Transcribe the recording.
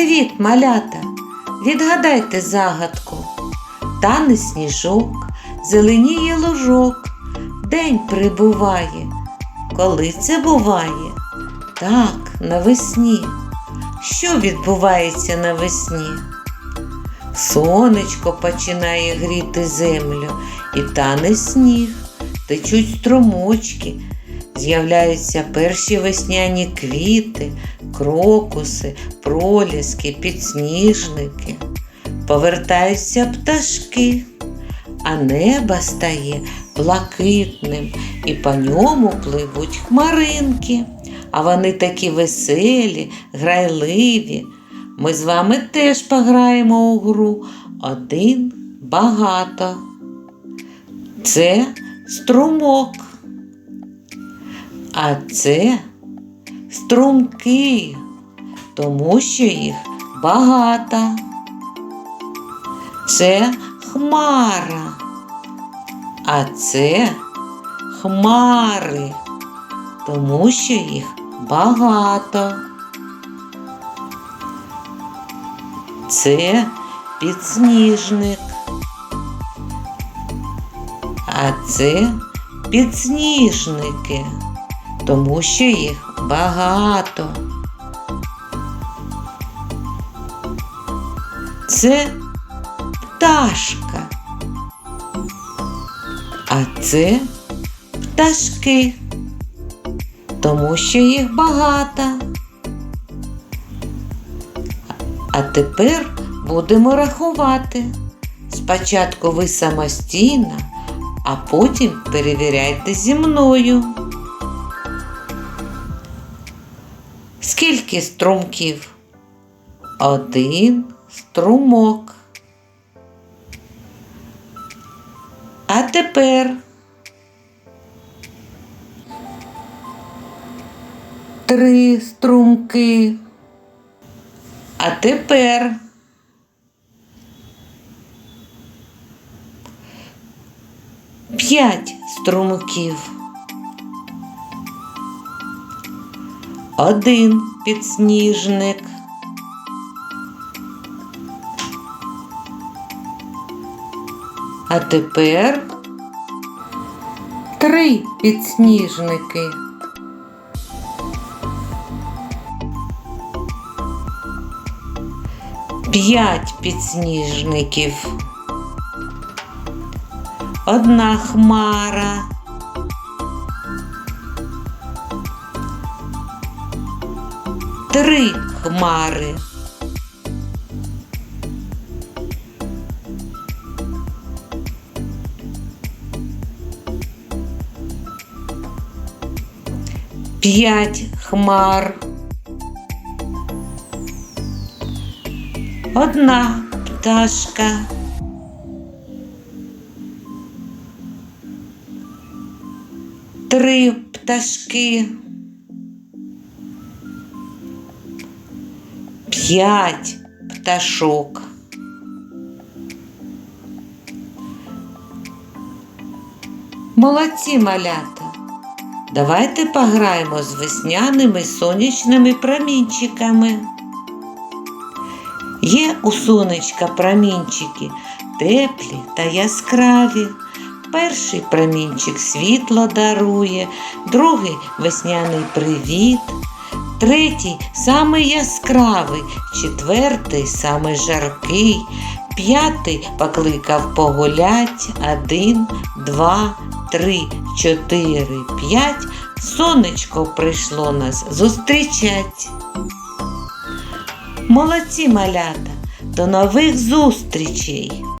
Привіт, малята! Відгадайте загадку. Тане сніжок, зеленіє лужок, день прибуває. Коли це буває? Так, навесні. Що відбувається навесні? Сонечко починає гріти землю, і тане сніг, течуть струмочки, з'являються перші весняні квіти, крокуси, проліски, підсніжники. Повертаються пташки, а небо стає блакитним, і по ньому пливуть хмаринки. А вони такі веселі, грайливі. Ми з вами теж пограємо у гру один багато. Це струмок. А це струмки, тому що їх багато. Це хмара, а це хмари, тому що їх багато. Це підсніжник. А це підсніжники, тому що їх багато. Це пташка. А це пташки, тому що їх багато. А тепер будемо рахувати. Спочатку ви самостійно, а потім перевіряйте зі мною. Скільки струмків? Один струмок. А тепер три струмки. А тепер п'ять струмків. Один підсніжник. А тепер три підсніжники. П'ять підсніжників. Одна хмара. Три хмари. П'ять хмар. Одна пташка. Три пташки. П'ять пташок. Молодці малята. Давайте пограємо з весняними сонячними промінчиками. Є у сонечка промінчики теплі та яскраві. Перший промінчик світло дарує, другий весняний привіт, третій самий яскравий, четвертий самий жаркий, п'ятий покликав погулять, один, два, три, чотири, п'ять. Сонечко прийшло нас зустрічать. Молодці малята, до нових зустрічей!